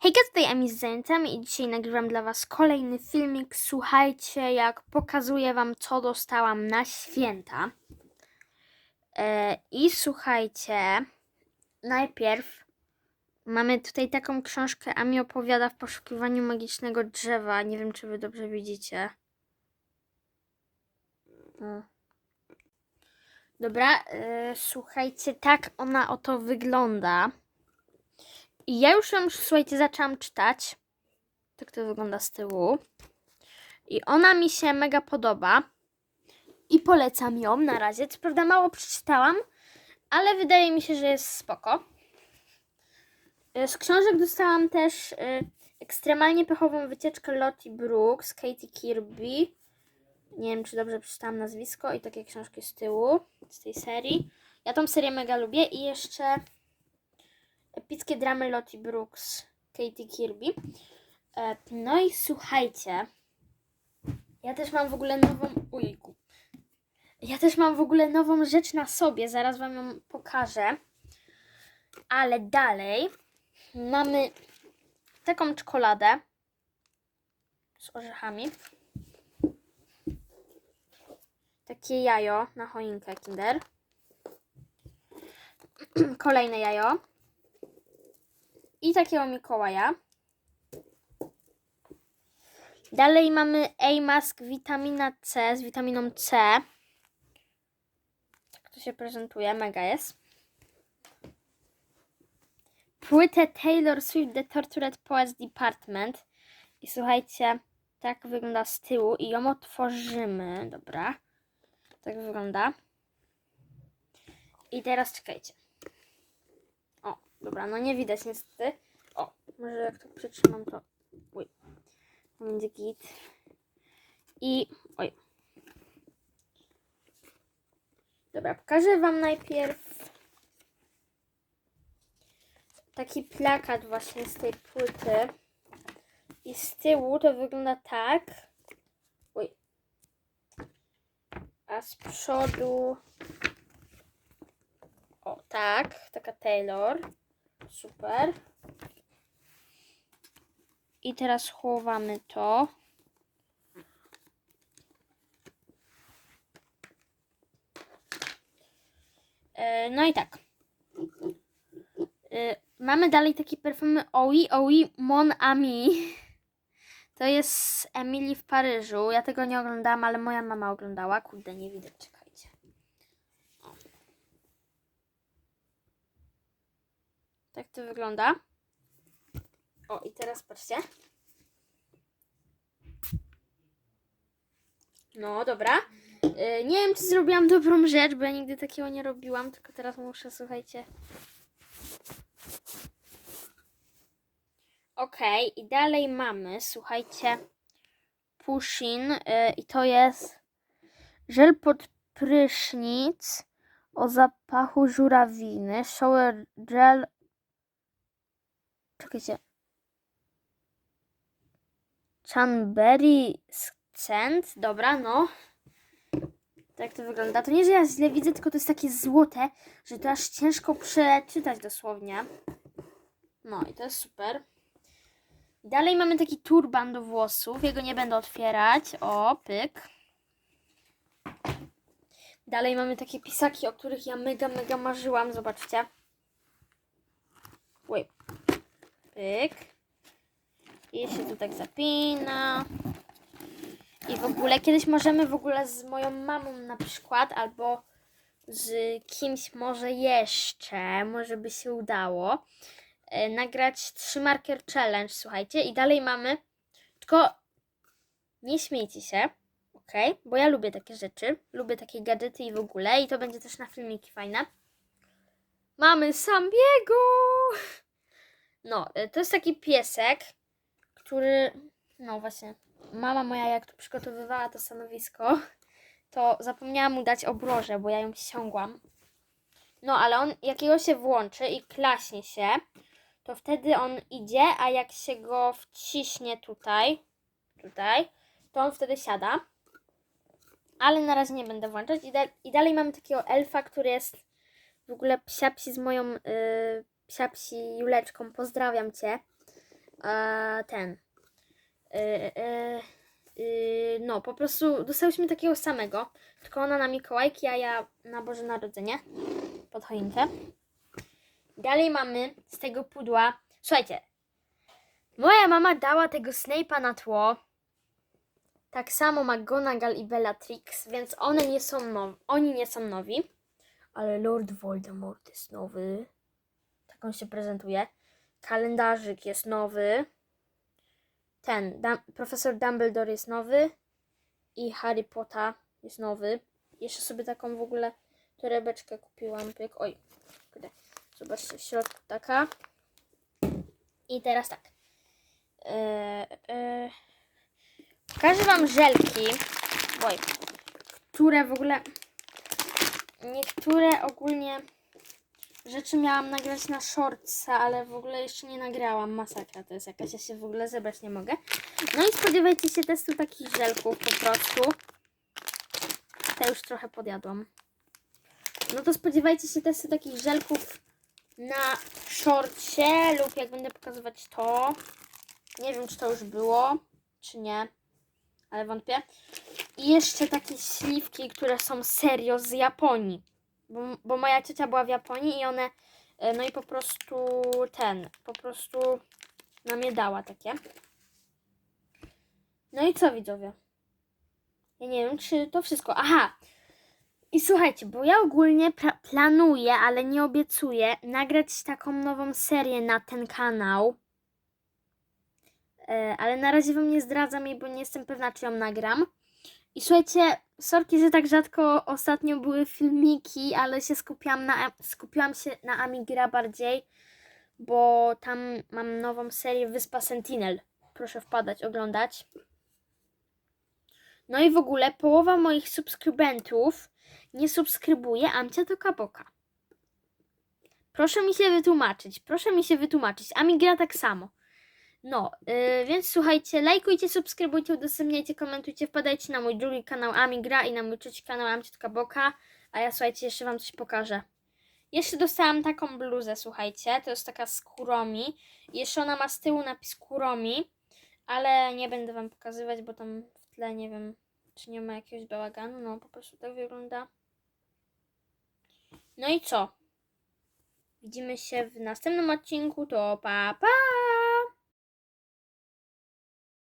Hejka, tutaj Emi z zajęcami i dzisiaj nagrywam dla Was kolejny filmik. Słuchajcie, jak pokazuję Wam, co dostałam na święta. E, I słuchajcie, najpierw mamy tutaj taką książkę, Ami opowiada w poszukiwaniu magicznego drzewa. Nie wiem, czy Wy dobrze widzicie. Dobra, e, słuchajcie, tak ona oto wygląda. I ja już ją, słuchajcie, zaczęłam czytać. Tak to wygląda z tyłu. I ona mi się mega podoba. I polecam ją na razie. Co prawda mało przeczytałam, ale wydaje mi się, że jest spoko. Y, Z książek dostałam też y, ekstremalnie pechową wycieczkę Lottie Brooks, Katie Kirby. Nie wiem, czy dobrze przeczytałam nazwisko i takie książki z tyłu z tej serii. Ja tą serię mega lubię i jeszcze epickie dramy Lottie Brooks, Katie Kirby. E, No i słuchajcie, ja też mam w ogóle nową. Ujku. Ja też mam w ogóle nową rzecz na sobie, zaraz Wam ją pokażę. Ale dalej mamy taką czekoladę z orzechami. Takie jajo na choinkę Kinder. Kolejne jajo. I takiego Mikołaja. Dalej mamy A-Mask witamina C z witaminą C. Tak to się prezentuje, mega jest. Płytę Taylor Swift The Tortured Poets Department. I słuchajcie, tak wygląda z tyłu i ją otworzymy. Dobra. Tak wygląda. I teraz czekajcie. Dobra, no nie widać niestety. O, może jak to przytrzymam, to. Uj. To będzie git. I. Oj. Dobra, pokażę Wam najpierw taki plakat właśnie z tej płyty. I z tyłu to wygląda tak. Uj. A z przodu. O, tak. Taka Taylor. Super. I teraz chowamy to. E, No i tak. E, Mamy dalej takie perfumy Oi, Oi, Mon Ami. To jest z Emilii w Paryżu. Ja tego nie oglądałam, ale moja mama oglądała. Kurde, nie widać, czekajcie. O. Tak to wygląda. O, i teraz patrzcie. No, dobra. Y, nie wiem, czy zrobiłam dobrą rzecz, bo ja nigdy takiego nie robiłam, tylko teraz muszę, słuchajcie. Okej, i dalej mamy, słuchajcie, Pushin y, i to jest żel pod prysznic o zapachu żurawiny, shower gel, czekajcie, Chanberry scent, dobra, no. Tak to wygląda. To nie, że ja źle widzę, tylko to jest takie złote, że to aż ciężko przeczytać dosłownie. No i to jest super. Dalej mamy taki turban do włosów. Jego nie będę otwierać. O, pyk. Dalej mamy takie pisaki, o których ja mega, mega marzyłam. Zobaczcie. Oj. Pyk. I się tu tak zapina. I w ogóle kiedyś możemy w ogóle z moją mamą na przykład, albo z kimś może jeszcze, może by się udało, e, nagrać trzy marker challenge, słuchajcie. I dalej mamy, tylko nie śmiejcie się, ok? Bo ja lubię takie rzeczy, lubię takie gadżety i w ogóle. I to będzie też na filmiki fajne. Mamy Sambiego! No, e, to jest taki piesek, który, no właśnie, mama moja jak tu przygotowywała to stanowisko, to zapomniałam mu dać obrożę, bo ja ją ściągłam. No, ale on, jak jego się włączy i klaśnie się, to wtedy on idzie, a jak się go wciśnie tutaj, tutaj, to on wtedy siada. Ale na razie nie będę włączać. I, da i dalej mamy takiego elfa, który jest w ogóle psiapsi z moją yy, psiapsi Juleczką. Pozdrawiam Cię. a ten. E, e, y, no, po prostu dostałyśmy takiego samego, tylko ona na Mikołajki, a ja na Boże Narodzenie pod choinkę. Dalej mamy z tego pudła. Słuchajcie, moja mama dała tego Snape'a na tło. Tak samo McGonagall i Bellatrix, więc one nie są nowi. Oni nie są nowi. Ale Lord Voldemort jest nowy. Tak on się prezentuje. Kalendarzyk jest nowy. Ten, Dum- profesor Dumbledore jest nowy. I Harry Potter jest nowy. Jeszcze sobie taką w ogóle torebeczkę kupiłam. Jak, oj, kurde. Zobaczcie, w środku taka. I teraz tak. Eee, eee, pokażę Wam żelki. Oj, które w ogóle. Niektóre ogólnie rzeczy miałam nagrać na shortsa, ale w ogóle jeszcze nie nagrałam. Masakra to jest jakaś, ja się w ogóle zebrać nie mogę. No i spodziewajcie się testu takich żelków po prostu. Te już trochę podjadłam. No to spodziewajcie się testu takich żelków na shortcie lub jak będę pokazywać to. Nie wiem, czy to już było, czy nie, ale wątpię. I jeszcze takie śliwki, które są serio z Japonii. Bo, bo moja ciocia była w Japonii i one, e, no i po prostu ten, po prostu nam je dała takie. No i co widzowie? Ja nie wiem, czy to wszystko. Aha! I słuchajcie, bo ja ogólnie planuję, ale nie obiecuję, nagrać taką nową serię na ten kanał. E, ale na razie wam nie zdradzam jej, bo nie jestem pewna, czy ją nagram. I słuchajcie, sorki, że tak rzadko ostatnio były filmiki, ale się skupiłam na, skupiłam się na Amigra bardziej, bo tam mam nową serię Wyspa Sentinel. Proszę wpadać, oglądać. No i w ogóle połowa moich subskrybentów nie subskrybuje Amcia to Kaboka. Proszę mi się wytłumaczyć, proszę mi się wytłumaczyć. Amigra tak samo. No, yy, więc słuchajcie, lajkujcie, subskrybujcie, udostępniajcie, komentujcie, wpadajcie na mój drugi kanał Amigra i na mój trzeci kanał Amciutka Boka, a ja słuchajcie, jeszcze wam coś pokażę. Jeszcze dostałam taką bluzę, słuchajcie, to jest taka z kuromi. Jeszcze ona ma z tyłu napis kuromi, ale nie będę wam pokazywać, bo tam w tle nie wiem, czy nie ma jakiegoś bałaganu, no po prostu tak wygląda. No i co? Widzimy się w następnym odcinku, to pa pa!